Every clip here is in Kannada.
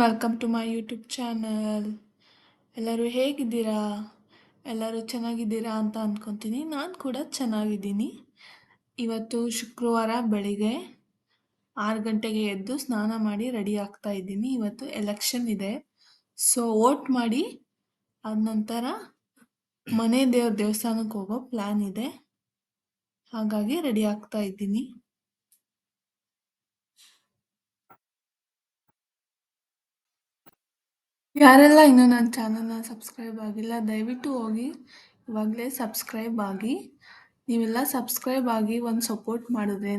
Welcome to my YouTube channel ಎಲ್ಲರೂ ಹೇಗಿದ್ದೀರಾ? ಎಲ್ಲರೂ ಚೆನ್ನಾಗಿದ್ದೀರಾ ಅಂತ ಅಂದ್ಕೊತೀನಿ ನಾನು ಕೂಡ ಚೆನ್ನಾಗಿದ್ದೀನಿ. ಇವತ್ತು ಶುಕ್ರವಾರ ಬೆಳಿಗ್ಗೆ ಆರು ಗಂಟೆಗೆ ಎದ್ದು ಸ್ನಾನ ಮಾಡಿ ರೆಡಿ ಆಗ್ತಾ ಇದ್ದೀನಿ. ಇವತ್ತು ಎಲೆಕ್ಷನ್ ಇದೆ. ಸೊ ವೋಟ್ ಮಾಡಿ, ಅದ ನಂತರ ಮನೆ ದೇವ್ರ ದೇವಸ್ಥಾನಕ್ಕೆ ಹೋಗೋ ಪ್ಲ್ಯಾನ್ ಇದೆ. ಹಾಗಾಗಿ ರೆಡಿ ಆಗ್ತಾ ಇದ್ದೀನಿ. ಯಾರೆಲ್ಲ ಇನ್ನೂ ನನ್ನ ಚಾನಲ್ನ ಸಬ್ಸ್ಕ್ರೈಬ್ ಆಗಿಲ್ಲ, ದಯವಿಟ್ಟು ಹೋಗಿ. ಇವಾಗಲೇ ಸಬ್ಸ್ಕ್ರೈಬ್ ಆಗಿ. ನೀವೆಲ್ಲ ಸಬ್ಸ್ಕ್ರೈಬ್ ಆಗಿ ಒಂದು ಸಪೋರ್ಟ್ ಮಾಡಿದ್ರೇ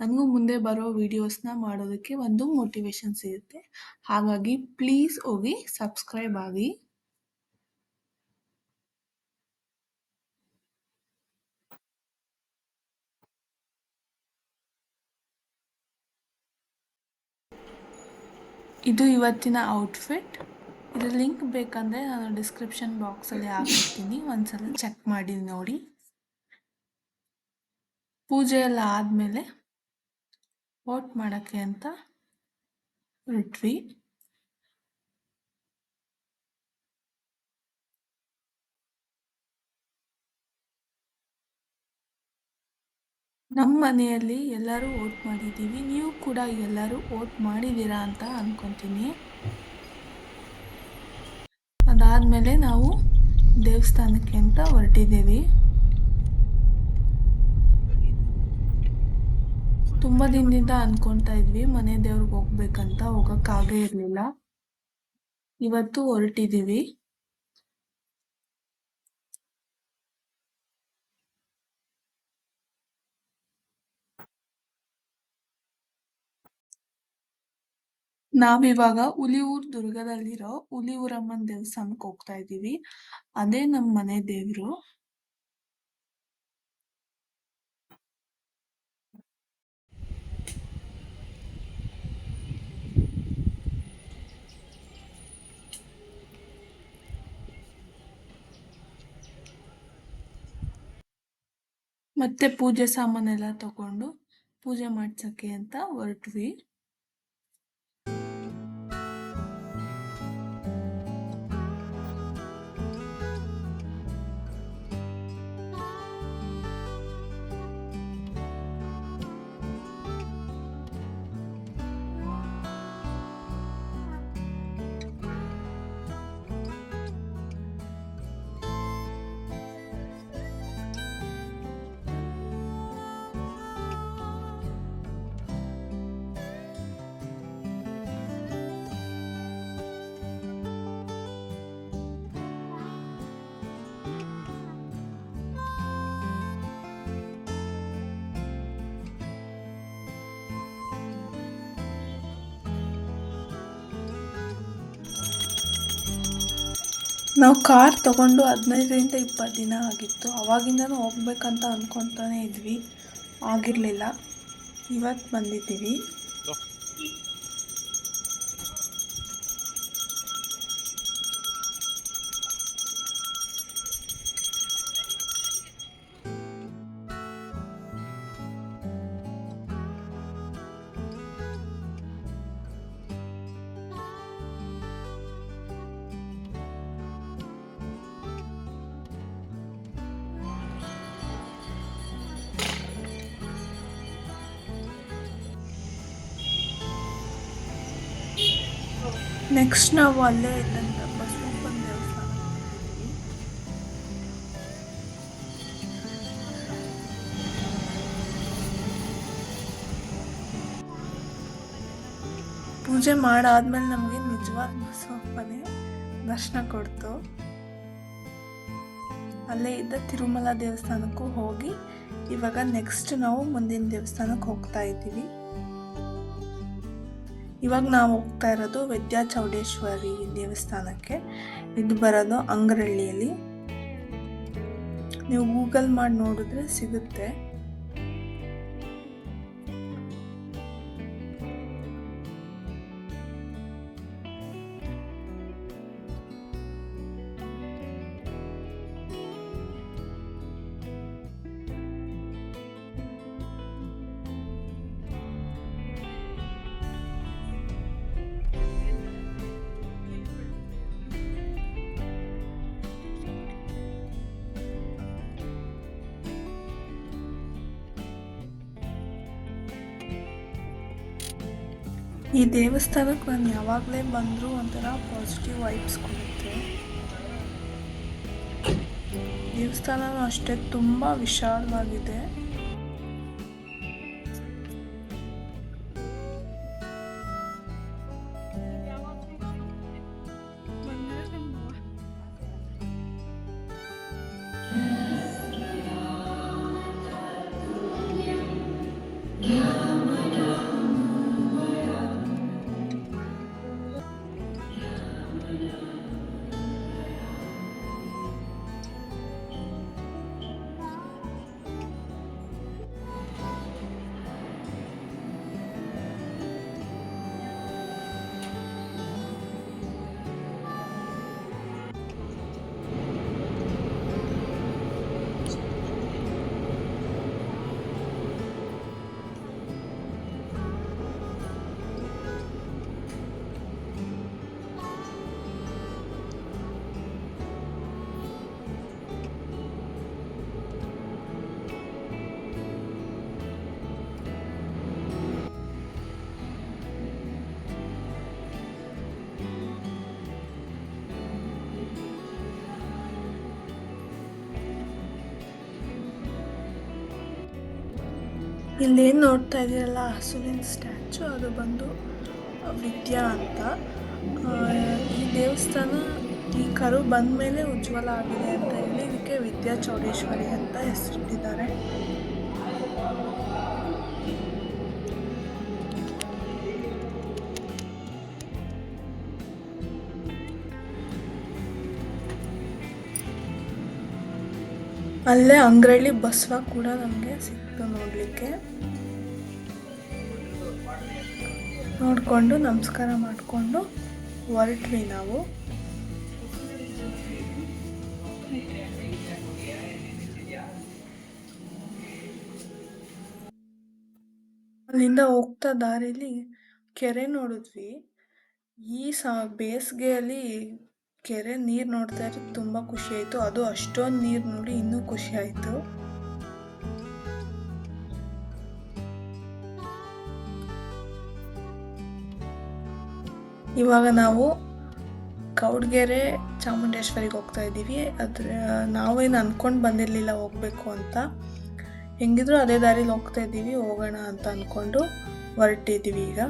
ನನಗೂ ಮುಂದೆ ಬರೋ ವೀಡಿಯೋಸ್ನ ಮಾಡೋದಕ್ಕೆ ಒಂದು ಮೋಟಿವೇಶನ್ ಸಿಗುತ್ತೆ ಹಾಗಾಗಿ ಪ್ಲೀಸ್ ಹೋಗಿ ಸಬ್ಸ್ಕ್ರೈಬ್ ಆಗಿ. ಇದು ಇವತ್ತಿನ ಔಟ್ಫಿಟ್. ಇದ್ರ ಲಿಂಕ್ ಬೇಕಂದರೆ ನಾನು ಡಿಸ್ಕ್ರಿಪ್ಷನ್ ಬಾಕ್ಸಲ್ಲಿ ಹಾಕಿರ್ತೀನಿ ಒಂದ್ಸಲ ಚೆಕ್ ಮಾಡಿ ನೋಡಿ. ಪೂಜೆ ಎಲ್ಲ ಆದಮೇಲೆ ವೋಟ್ ಮಾಡೋಕ್ಕೆ ಅಂತ ಹೊರಟ್ವಿ. ನಮ್ಮ ಮನೆಯಲ್ಲಿ ಎಲ್ಲರೂ ವೋಟ್ ಮಾಡಿದ್ದೀವಿ. ನೀವು ಕೂಡ ಎಲ್ಲರೂ ವೋಟ್ ಮಾಡಿದ್ದೀರಾ ಅಂತ ಅಂದ್ಕೊತೀನಿ ಅದಾದಮೇಲೆ ನಾವು ದೇವಸ್ಥಾನಕ್ಕೆ ಅಂತ ಹೊರಟಿದ್ದೀವಿ. ತುಂಬ ದಿನದಿಂದ ಅನ್ಕೊಂತಾ ಇದ್ವಿ, ಮನೆ ದೇವ್ರಿಗೆ ಹೋಗ್ಬೇಕಂತ, ಹೋಗಕ್ಕಾಗೇ ಇರಲಿಲ್ಲ. ಇವತ್ತು ಹೊರಟಿದ್ದೀವಿ. ನಾವಿವಾಗ ಹುಲಿಯೂರ್ ದುರ್ಗದಲ್ಲಿರೋ ಹುಲಿಯೂರಮ್ಮನ ದೇವಸ್ಥಾನಕ್ಕೆ ಹೋಗ್ತಾ ಇದ್ದೀವಿ. ಅದೇ ನಮ್ಮ ಮನೆ ದೇವ್ರು. ಮತ್ತೆ ಪೂಜೆ ಸಾಮಾನೆಲ್ಲ ತಗೊಂಡು ಪೂಜೆ ಮಾಡ್ಸಕ್ಕೆ ಅಂತ ಹೊರಟ್ವಿ. ನಾವು ಕಾರ್ ತೊಗೊಂಡು ಹದಿನೈದರಿಂದ ಇಪ್ಪತ್ತು ದಿನ ಆಗಿತ್ತು. ಅವಾಗಿಂದನೂ ಹೋಗ್ಬೇಕಂತ ಅಂದ್ಕೊತಾನೆ ಇದ್ವಿ. ಆಗಿರಲಿಲ್ಲ. ಇವತ್ತು ಬಂದಿದ್ದೀವಿ. ನೆಕ್ಸ್ಟ್ ನಾವು ಅಲ್ಲೇ ಇದ್ದಂಥ ಬಸವಪ್ಪನ ದೇವಸ್ಥಾನ ಪೂಜೆ ಮಾಡಾದ್ಮೇಲೆ ನಮಗೆ ನಿಜವಾದ ಬಸವಪ್ಪನೇ ದರ್ಶನ ಕೊಡ್ತು. ಅಲ್ಲೇ ಇದ್ದ ತಿರುಮಲ ದೇವಸ್ಥಾನಕ್ಕೂ ಹೋಗಿ ಇವಾಗ ನೆಕ್ಸ್ಟ್ ನಾವು ಮುಂದಿನ ದೇವಸ್ಥಾನಕ್ಕೆ ಹೋಗ್ತಾ ಇದ್ದೀವಿ. ಇವಾಗ ನಾವು ಹೋಗ್ತಾ ಇರೋದು ವಿದ್ಯಾ ಚೌಡೇಶ್ವರಿ ದೇವಸ್ಥಾನಕ್ಕೆ. ಇದು ಬರೋದು ಅಂಗರಳ್ಳಿಯಲ್ಲಿ. ನೀವು ಗೂಗಲ್ ಮಾಡಿ ನೋಡಿದ್ರೆ ಸಿಗುತ್ತೆ. ಈ ದೇವಸ್ಥಾನಕ್ಕೆ ನಾನು ಯಾವಾಗಲೇ ಬಂದರೂ ಒಂಥರ ಪಾಸಿಟಿವ್ ವೈಬ್ಸ್ ಕೊಡುತ್ತೆ. ದೇವಸ್ಥಾನನೂ ಅಷ್ಟೇ ತುಂಬ ವಿಶಾಲವಾಗಿದೆ. ಇಲ್ಲೇನು ನೋಡ್ತಾ ಇದೀರಲ್ಲ ಹಸುವಿನ ಸ್ಟ್ಯಾಚು, ಅದು ಬಂದು ವಿದ್ಯಾ ಅಂತ. ಈ ದೇವಸ್ಥಾನ ಈ ಕರು ಬಂದ ಮೇಲೆ ಉಜ್ವಲ ಆಗಿದೆ ಅಂತ ಹೇಳಿ, ಇದಕ್ಕೆ ವಿದ್ಯಾ ಚೌಡೇಶ್ವರಿ ಅಂತ ಹೆಸರಿಟ್ಟಿದ್ದಾರೆ. ಅಲ್ಲೇ ಅಂಗ್ರಳ್ಳಿ ಬಸವ ಕೂಡ ನಮಗೆ ಸಿಕ್ತು ನೋಡಲಿಕ್ಕೆ. ನೋಡಿಕೊಂಡು ನಮಸ್ಕಾರ ಮಾಡಿಕೊಂಡು ಹೊರಟ್ವಿ ನಾವು. ಅಲ್ಲಿಂದ ಹೋಗ್ತಾ ದಾರಿಲಿ ಕೆರೆ ನೋಡಿದ್ವಿ. ಈ ಸ, ಬೇಸಿಗೆಯಲ್ಲಿ ಕೆರೆ ನೀರು ನೋಡ್ತಾ ಇದ್ರೆ ತುಂಬ ಖುಷಿ ಆಯಿತು. ಅದು ಅಷ್ಟೊಂದು ನೀರು ನೋಡಿ ಇನ್ನೂ ಖುಷಿ ಆಯಿತು. ಇವಾಗ ನಾವು ಕೌಡ್ಗೆರೆ ಚಾಮುಂಡೇಶ್ವರಿಗೆ ಹೋಗ್ತಾ ಇದ್ದೀವಿ. ಅದ್ರ, ನಾವೇನು ಅಂದ್ಕೊಂಡು ಬಂದಿರಲಿಲ್ಲ ಹೋಗ್ಬೇಕು ಅಂತ. ಹೆಂಗಿದ್ರು ಅದೇ ದಾರಿಲಿ ಹೋಗ್ತಾ ಇದ್ದೀವಿ, ಹೋಗೋಣ ಅಂತ ಅಂದ್ಕೊಂಡು ಹೊರಟಿದ್ದೀವಿ ಈಗ.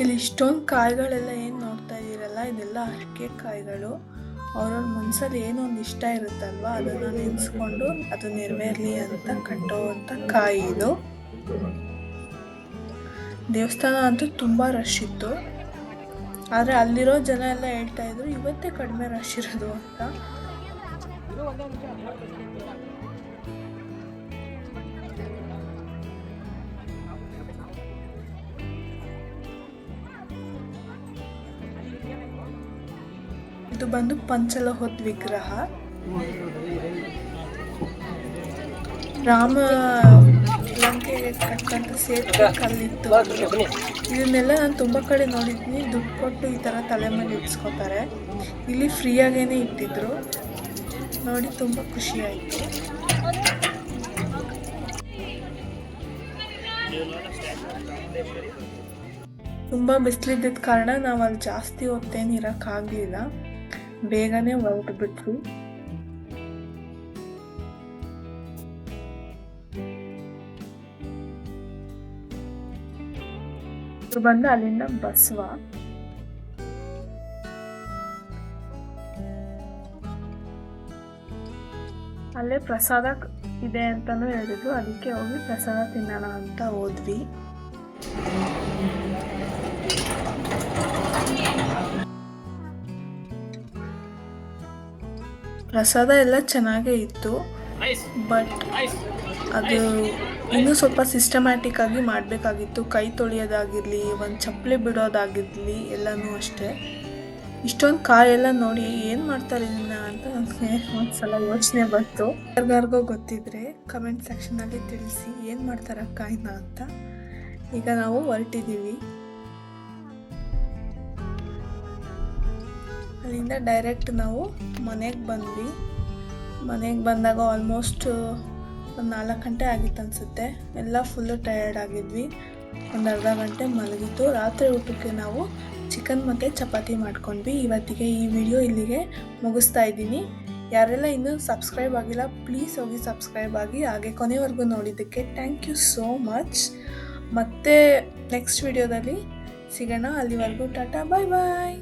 ಇಲ್ಲಿ ಇಷ್ಟೊಂದು ಕಾಯಿಗಳೆಲ್ಲ ಏನು ನೋಡ್ತಾ ಇದ್ದೀರಲ್ಲ ಇದೆಲ್ಲ ಅಡಿಕೆ ಕಾಯಿಗಳು. ಅವ್ರವ್ರ ಮನಸ್ಸಲ್ಲಿ ಏನೋ ಒಂದು ಇಷ್ಟ ಇರುತ್ತಲ್ವಾ? ಅದನ್ನು ನೆನೆಸ್ಕೊಂಡು ಅದು ನೆರವೇರಲಿ ಅಂತ ಕಟ್ಟೋವಂಥ ಕಾಯಿ ಇದು. ದೇವಸ್ಥಾನ ಅಂತೂ ತುಂಬ ರಶ್ ಇತ್ತು. ಆದರೆ ಅಲ್ಲಿರೋ ಜನ ಎಲ್ಲ ಹೇಳ್ತಾ ಇದ್ರು, ಇವತ್ತೇ ಕಡಿಮೆ ರಶ್ ಇರೋದು ಅಂತ. ಇದು ಬಂದು ಪಂಚಲೋಹದ ವಿಗ್ರಹ. ರಾಮ ಲಂಕೆಗೆ ಕಟ್ಟಂತ ಸೇತುವೆ ಕಲ್ಲಿತ್ತು. ಇದನ್ನೆಲ್ಲ ನಾನು ತುಂಬ ಕಡೆ ನೋಡಿದ್ದೀನಿ ದುಡ್ಡು ಕೊಟ್ಟು ಈ ಥರ ತಲೆ ಮೇಲೆ ಇಟ್ಸ್ಕೊತಾರೆ ಇಲ್ಲಿ ಫ್ರೀಯಾಗೇನೆ ಇಟ್ಟಿದ್ರು. ನೋಡಿ ತುಂಬ ಖುಷಿ ಆಯಿತು. ತುಂಬ ಬಿಸಿಲಿದ್ದ ಕಾರಣ ನಾವು ಅಲ್ಲಿ ಜಾಸ್ತಿ ಹೊತ್ತೇನು ಇರೋಕ್ಕಾಗಲಿಲ್ಲ ಬೇಗನೆ ಹೊರಟು ಬಿಟ್ವಿ ಇದು ಬಂದು ಅಲ್ಲಿಂದ ಬಸವ ಅಲ್ಲೇ ಪ್ರಸಾದ ಇದೆ ಅಂತಾನೂ ಹೇಳಿದ್ರು ಅದಕ್ಕೆ ಹೋಗಿ ಪ್ರಸಾದ ತಿನ್ನೋಣ ಅಂತ ಹೋದ್ವಿ ಪ್ರಸಾದ ಎಲ್ಲ ಚೆನ್ನಾಗೇ ಇತ್ತು. ಬಟ್ ಅದು ಇನ್ನೂ ಸ್ವಲ್ಪ ಸಿಸ್ಟಮ್ಯಾಟಿಕ್ ಆಗಿ ಮಾಡಬೇಕಾಗಿತ್ತು. ಕೈ ತೊಳೆಯೋದಾಗಿರಲಿ ಒಂದು ಚಪ್ಪಲಿ ಬಿಡೋದಾಗಿರಲಿ ಎಲ್ಲನೂ ಅಷ್ಟೇ. ಇಷ್ಟೊಂದು ಕಾಯೆಲ್ಲ ನೋಡಿ ಏನು ಮಾಡ್ತಾರೆ ಇದನ್ನ ಅಂತ ನನಗೆ ಒಂದ್ಸಲ ಯೋಚನೆ ಬಂತು. ಯಾರಿಗಾರ್ಗೋ ಗೊತ್ತಿದ್ರೆ ಕಮೆಂಟ್ ಸೆಕ್ಷನಲ್ಲಿ ತಿಳಿಸಿ ಏನು ಮಾಡ್ತಾರೆ ಕಾಯಿನ ಅಂತ. ಈಗ ನಾವು ಹೊರಟಿದ್ದೀವಿ. ಅಲ್ಲಿಂದ ಡೈರೆಕ್ಟ್ ನಾವು ಮನೆಗೆ ಬಂದ್ವಿ. ಮನೆಗೆ ಬಂದಾಗ ಆಲ್ಮೋಸ್ಟ್ ಒಂದು ನಾಲ್ಕು ಗಂಟೆ ಆಗಿತ್ತು ಅನಿಸುತ್ತೆ. ಎಲ್ಲ ಫುಲ್ಲು ಟಯರ್ಡ್ ಆಗಿದ್ವಿ. ಒಂದು ಅರ್ಧ ಗಂಟೆ ಮಲಗಿತ್ತು. ರಾತ್ರಿ ಊಟಕ್ಕೆ ನಾವು ಚಿಕನ್ ಮತ್ತು ಚಪಾತಿ ಮಾಡ್ಕೊಂಡ್ವಿ. ಇವತ್ತಿಗೆ ಈ ವಿಡಿಯೋ ಇಲ್ಲಿಗೆ ಮುಗಿಸ್ತಾ ಇದ್ದೀನಿ. ಯಾರೆಲ್ಲ ಇನ್ನೂ ಸಬ್ಸ್ಕ್ರೈಬ್ ಆಗಿಲ್ಲ ಪ್ಲೀಸ್ ಹೋಗಿ ಸಬ್ಸ್ಕ್ರೈಬ್ ಆಗಿ ಹಾಗೆ ಕೊನೆವರೆಗೂ ನೋಡಿದ್ದಕ್ಕೆ ಥ್ಯಾಂಕ್ ಯು ಸೋ ಮಚ್ ಮತ್ತೆ ನೆಕ್ಸ್ಟ್ ವಿಡಿಯೋದಲ್ಲಿ ಸಿಗೋಣ. ಅಲ್ಲಿವರೆಗೂ ಟಾಟಾ ಬಾಯ್ ಬಾಯ್